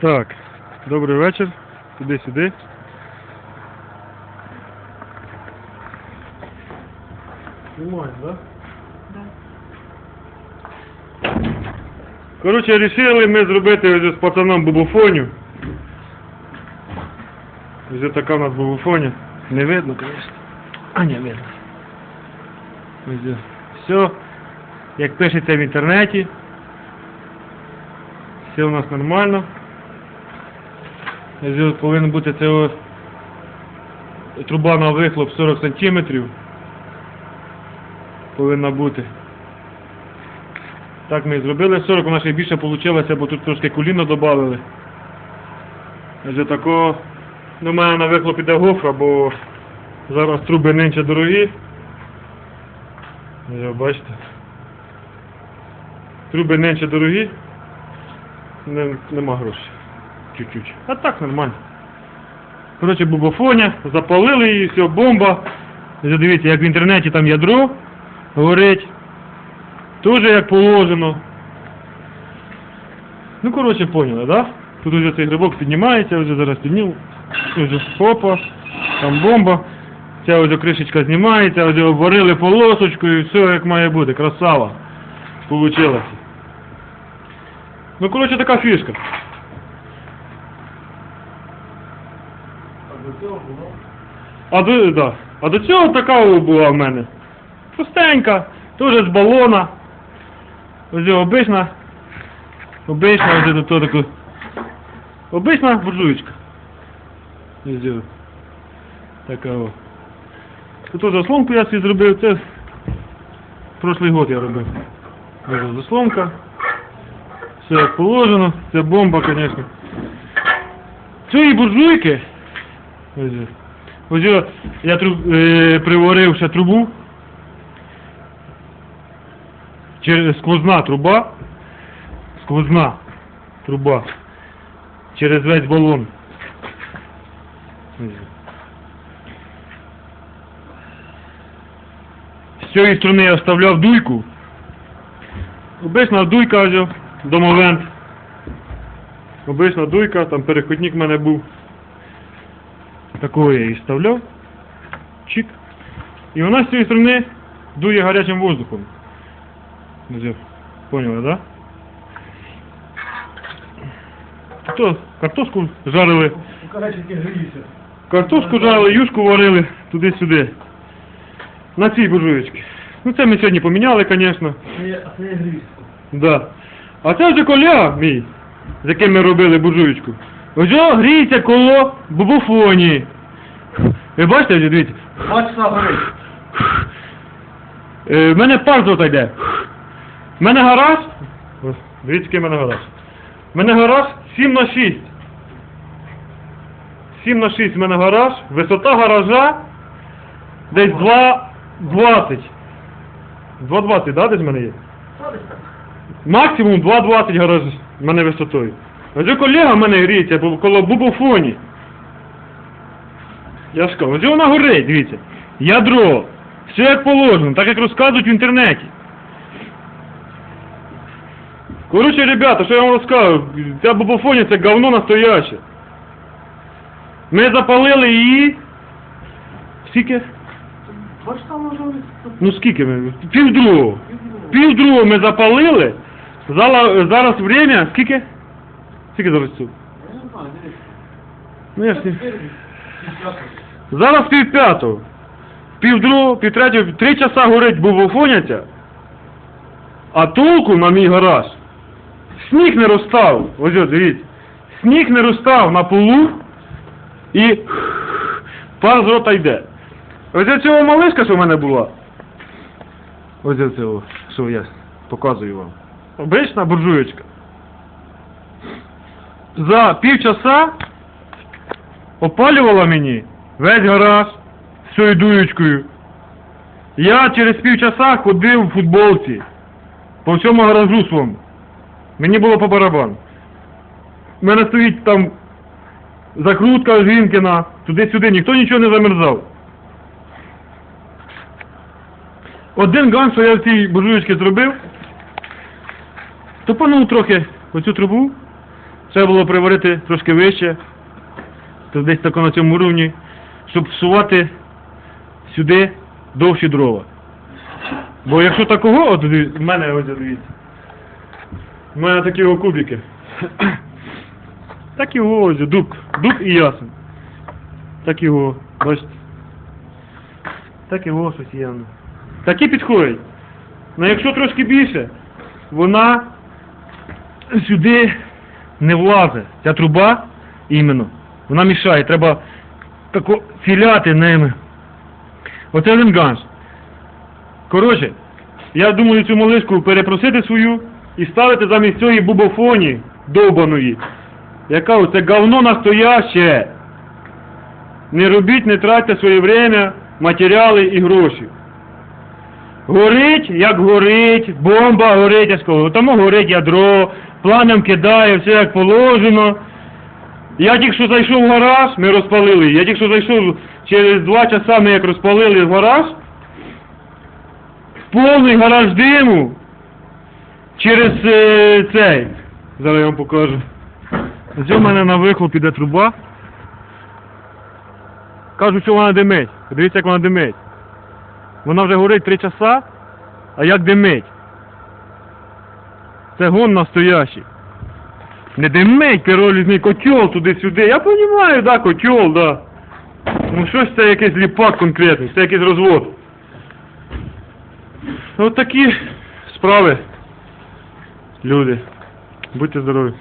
Так, добрий вечір. Туди-сюди. Так? Коротше, вирішили ми зробити ось з пацаном бубофоню. Ось така у нас бубофоня. Не видно, звісно. А, не видно. Ось. Все, як пишеться в інтернеті. Все у нас нормально. Повинна бути це труба на вихлоп 40 сантиметрів. Повинна бути. Так ми зробили. 40 вона ще більше вийшло, бо тут трошки коліно додали. Вже тако. Ну, мене на вихлоп іде гофра, бо зараз труби нинче дорогі. Ось, бачите. Труби нинче дорогі. Не, нема грошей. Чуть-чуть. А так нормально. Коротше, бубофоня, запалили її, все, бомба. Дивіться, як в інтернеті там ядро горить. Тоже як положено. Ну, коротше, поняли, да? Тут уже цей грибок піднімається, вже зараз підняв. Вже хопа, там бомба. Ця ось кришечка знімається, ось обварили полосочкою, все як має бути, красава. Получилося. Ну, коротше, така фішка. А до, да. а до цього така була в мене. Простенька, теж з балона. Ось обична. Обична, ось того таку. Обична буржуєчка. Така о. Тут теж заслонку я собі зробив, це прошлий год я робив. Ось заслонка. Все як положено, це бомба, звісно. Цієї буржуйки. Ось. я труб, е, приварив ще трубу. Сквозна труба. Сквозна труба. Через весь балон. З цієї сторони я вставляв дуйку. Обична дуйка домовент. Обична дуйка, там переходник в мене був. Такого я її вставляв. Чик. І вона з цієї сторони дує гарячим воздухом. Ось, Поняли, да? То, картошку жарили. Картошку жарили, юшку варили туди-сюди. На цій буржуєчці. Ну це ми сьогодні поміняли, звісно. Да. А це вже колега мій, з яким ми робили буржуєчку. Ось гріється коло бубофоні. Ви бачите, ось дивіться. Часа горить. Е, в мене пар тут йде. В мене гараж. Ось, Дивіться, який в мене гараж. В мене гараж 7 на 6. 7 на 6 в мене гараж. Висота гаража десь 2,20. 2,20, да, десь в мене є? Максимум 2,20 гараж в мене висотою. Ось колега в мене гріється коло бубофоні. Я ж кажу, ось вона горить, дивіться. Ядро. Все як положено, так як розказують в інтернеті. Коротше, ребята, що я вам розкажу, ця бубофоня це говно настояще. Ми запалили її. Скільки? Ну скільки ми? Пів другого. Пів другого ми запалили. Зараз время, скільки? Скільки зараз тут? Я не знаю. Ну я ж не... Зараз пів п'ятого. Пів другого, пів третього, три часа горить бубофоняться. А толку на мій гараж. Сніг не розстав. Ось от, дивіться. Сніг не розстав на полу і пар з рота йде. Ось от цього малишка, що в мене була. Ось от цього, що я показую вам. Обична буржуєчка. За півчаса опалювала мені весь гараж з цією дуючкою. Я через півчаса ходив в футболці по всьому гаражу своєму. Мені було по барабану. У мене стоїть там закрутка Жінкіна, туди-сюди, ніхто нічого не замерзав. Один ган, що я в цій буржуєчці зробив, топанув трохи оцю трубу, Треба було приварити трошки вище, то десь тако на цьому рівні, щоб всувати сюди довші дрова. Бо якщо такого, от в мене ось дивіться. У мене такі о кубики. Так його ось, дуб, дуб і ясен. Так його, бачите. Так його щось є. воно. Такі підходять. Ну якщо трошки більше, вона сюди не влазить. Ця труба іменно. Вона мішає. Треба тако філяти ними. Оце один ганж. Коротше, я думаю цю малишку перепросити свою і ставити замість цієї бубофоні довбаної. Яка оце говно настояще. Не робіть, не тратьте своє время, матеріали і гроші. Горить, як горить, бомба горить, я сказав, тому горить ядро, планом кидає, все як положено. Я тільки що зайшов в гараж, ми розпалили. Я тільки що зайшов через два часа, ми як розпалили гараж. Повний гараж диму. Через е, цей. Зараз я вам покажу. Ось у мене на вихлоп іде труба. Кажуть, що вона димить. Дивіться, як вона димить. Вона вже горить три часа, а як димить. Це гон настоящий. Не димить піролізний котел туди-сюди. Я розумію, да, котел, да. Ну щось це якийсь ліпак конкретний, це якийсь розвод. От такі справи, люди. Будьте здорові.